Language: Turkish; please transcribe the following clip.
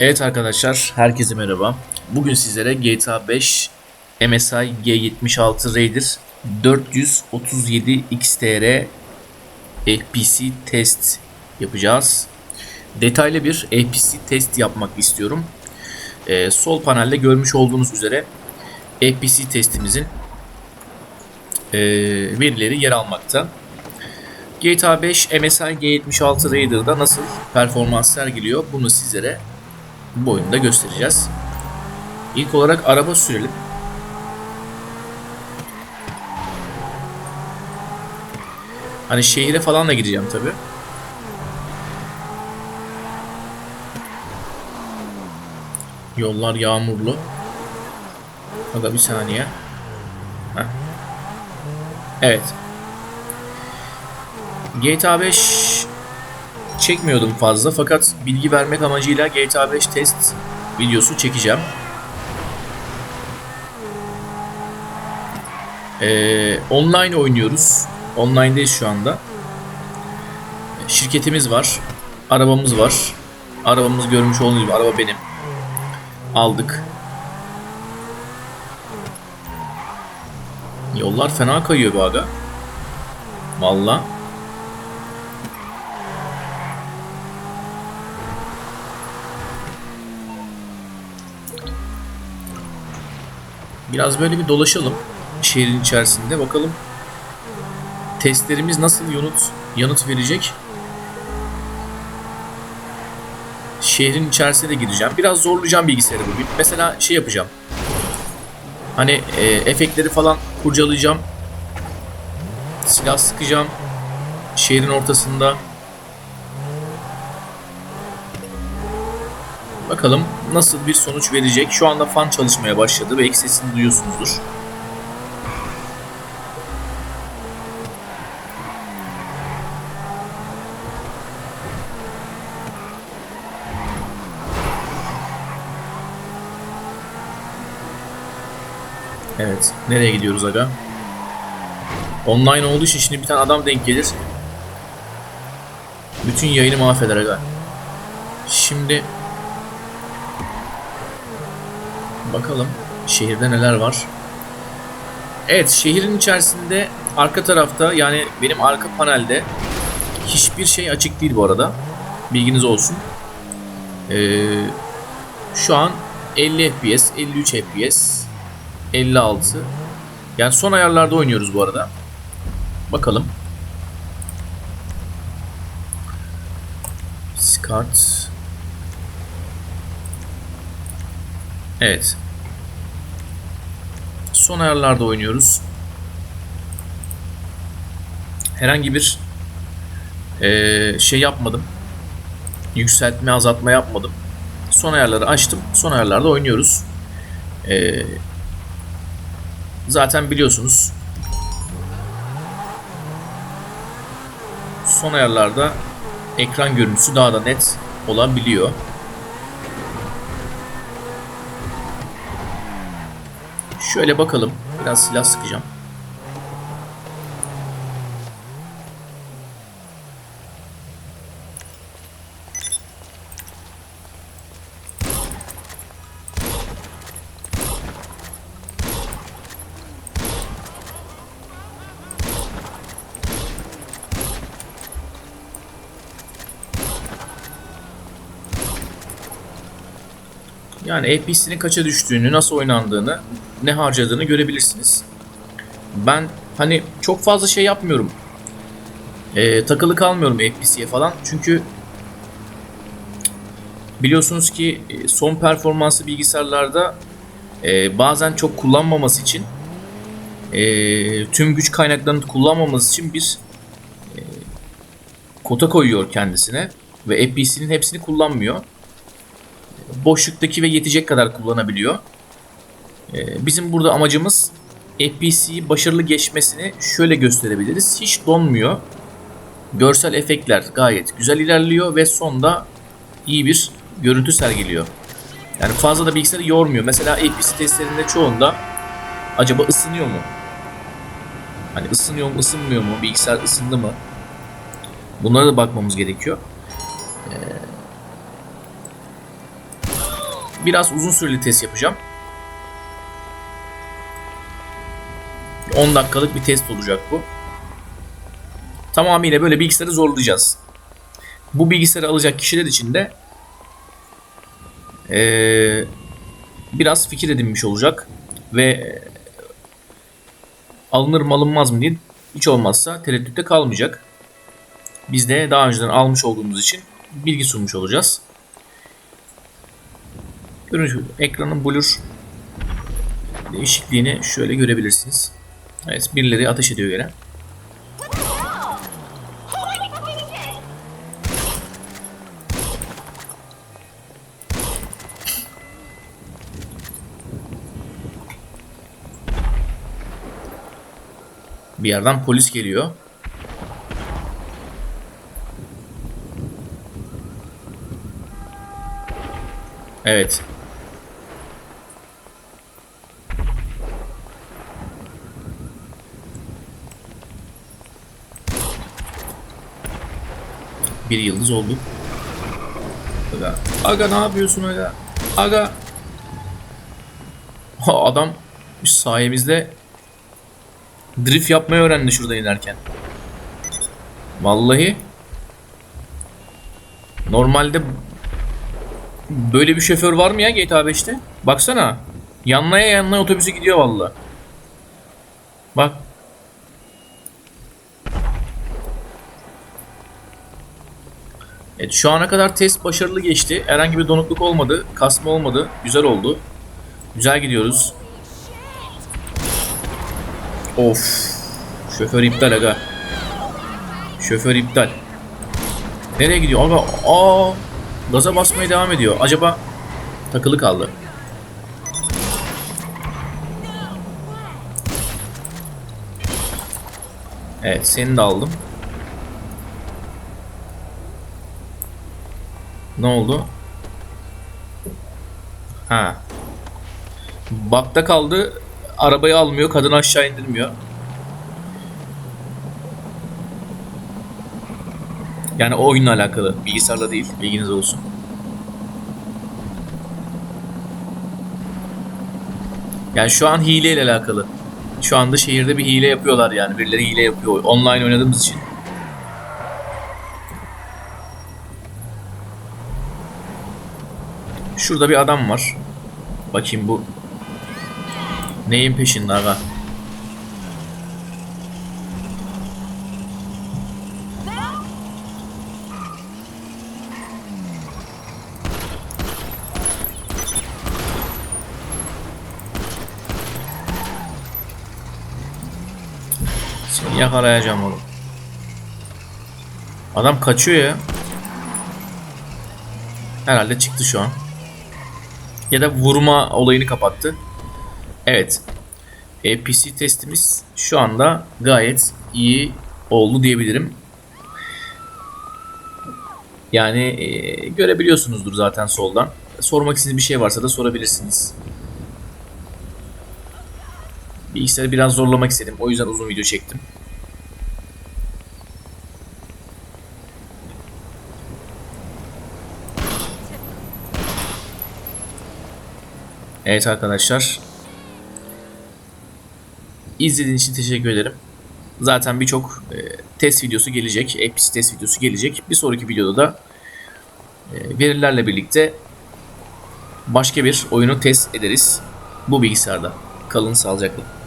Evet arkadaşlar, herkese merhaba. Bugün sizlere GTA 5 MSI G76 Raider 437 XTR FPC test yapacağız. Detaylı bir FPC test yapmak istiyorum. Ee, sol panelde görmüş olduğunuz üzere FPC testimizin ee, verileri yer almakta. GTA 5 MSI G76 Raider'da nasıl performans sergiliyor bunu sizlere bu oyunda göstereceğiz. İlk olarak araba sürelim. Hani şehire falan da gideceğim tabi. Yollar yağmurlu. Aga bir saniye. Heh. Evet. GTA 5 çekmiyordum fazla fakat bilgi vermek amacıyla GTA 5 test videosu çekeceğim. Ee, online oynuyoruz. Online'dayız şu anda. Şirketimiz var. Arabamız var. Arabamız görmüş olduğunuz gibi araba benim. Aldık. Yollar fena kayıyor bu aga. Vallahi. Biraz böyle bir dolaşalım şehrin içerisinde. Bakalım testlerimiz nasıl yanıt, yanıt verecek. Şehrin içerisine de gireceğim. Biraz zorlayacağım bilgisayarı bugün. Mesela şey yapacağım. Hani e, efektleri falan kurcalayacağım. Silah sıkacağım. Şehrin ortasında. Bakalım nasıl bir sonuç verecek. Şu anda fan çalışmaya başladı. Belki sesini duyuyorsunuzdur. Evet. Nereye gidiyoruz aga? Online olduğu için şimdi bir tane adam denk gelir. Bütün yayını mahveder aga. Şimdi bakalım şehirde neler var. Evet şehrin içerisinde arka tarafta yani benim arka panelde hiçbir şey açık değil bu arada. Bilginiz olsun. Ee, şu an 50 FPS, 53 FPS, 56. Yani son ayarlarda oynuyoruz bu arada. Bakalım. Start. Evet. Son ayarlarda oynuyoruz. Herhangi bir ee, şey yapmadım. Yükseltme, azaltma yapmadım. Son ayarları açtım. Son ayarlarda oynuyoruz. Eee Zaten biliyorsunuz son ayarlarda ekran görüntüsü daha da net olabiliyor. Şöyle bakalım. Biraz silah sıkacağım. Yani APC'nin kaça düştüğünü, nasıl oynandığını, ne harcadığını görebilirsiniz. Ben hani çok fazla şey yapmıyorum. Ee, takılı kalmıyorum APC'ye falan. Çünkü biliyorsunuz ki e, son performanslı bilgisayarlarda e, bazen çok kullanmaması için e, tüm güç kaynaklarını kullanmaması için bir e, kota koyuyor kendisine ve APC'nin hepsini kullanmıyor boşluktaki ve yetecek kadar kullanabiliyor. Ee, bizim burada amacımız FPC'yi başarılı geçmesini şöyle gösterebiliriz. Hiç donmuyor. Görsel efektler gayet güzel ilerliyor ve sonda iyi bir görüntü sergiliyor. Yani fazla da bilgisayarı yormuyor. Mesela APC testlerinde çoğunda acaba ısınıyor mu? Hani ısınıyor mu, ısınmıyor mu? Bilgisayar ısındı mı? Bunlara da bakmamız gerekiyor. Ee, biraz uzun süreli test yapacağım. 10 dakikalık bir test olacak bu. Tamamıyla böyle bilgisayarı zorlayacağız. Bu bilgisayarı alacak kişiler için de eee, biraz fikir edinmiş olacak ve alınır mı alınmaz mı diye hiç olmazsa tereddütte kalmayacak. Biz de daha önceden almış olduğumuz için bilgi sunmuş olacağız. Görünüş ekranın blur değişikliğini şöyle görebilirsiniz. Evet birileri ateş ediyor yere. Bir yerden polis geliyor. Evet. Bir yıldız oldu. Aga, aga ne yapıyorsun aga? Aga. Ha, adam sayemizde drift yapmayı öğrendi şurada inerken. Vallahi normalde böyle bir şoför var mı ya GTA 5'te? Baksana. Yanlaya yanlaya otobüsü gidiyor vallahi. Bak. Evet şu ana kadar test başarılı geçti. Herhangi bir donukluk olmadı. Kasma olmadı. Güzel oldu. Güzel gidiyoruz. Of. Şoför iptal aga. Şoför iptal. Nereye gidiyor? Aga aa gaza basmaya devam ediyor. Acaba takılı kaldı. Evet seni de aldım. Ne oldu? Ha. Bakta kaldı. Arabayı almıyor. Kadını aşağı indirmiyor. Yani o oyunla alakalı. Bilgisayarla değil. Bilginiz olsun. Yani şu an hileyle alakalı. Şu anda şehirde bir hile yapıyorlar yani. Birileri hile yapıyor. Online oynadığımız için. Şurada bir adam var. Bakayım bu neyin peşinde aga? Seni yakalayacağım oğlum. Adam kaçıyor ya. Herhalde çıktı şu an. Ya da vurma olayını kapattı. Evet. E, PC testimiz şu anda gayet iyi oldu diyebilirim. Yani e, görebiliyorsunuzdur zaten soldan. Sormak istediğiniz bir şey varsa da sorabilirsiniz. Bilgisayarı biraz zorlamak istedim. O yüzden uzun video çektim. Evet arkadaşlar. İzlediğiniz için teşekkür ederim. Zaten birçok e, test videosu gelecek. APC test videosu gelecek. Bir sonraki videoda da e, verilerle birlikte başka bir oyunu test ederiz. Bu bilgisayarda. Kalın sağlıcakla.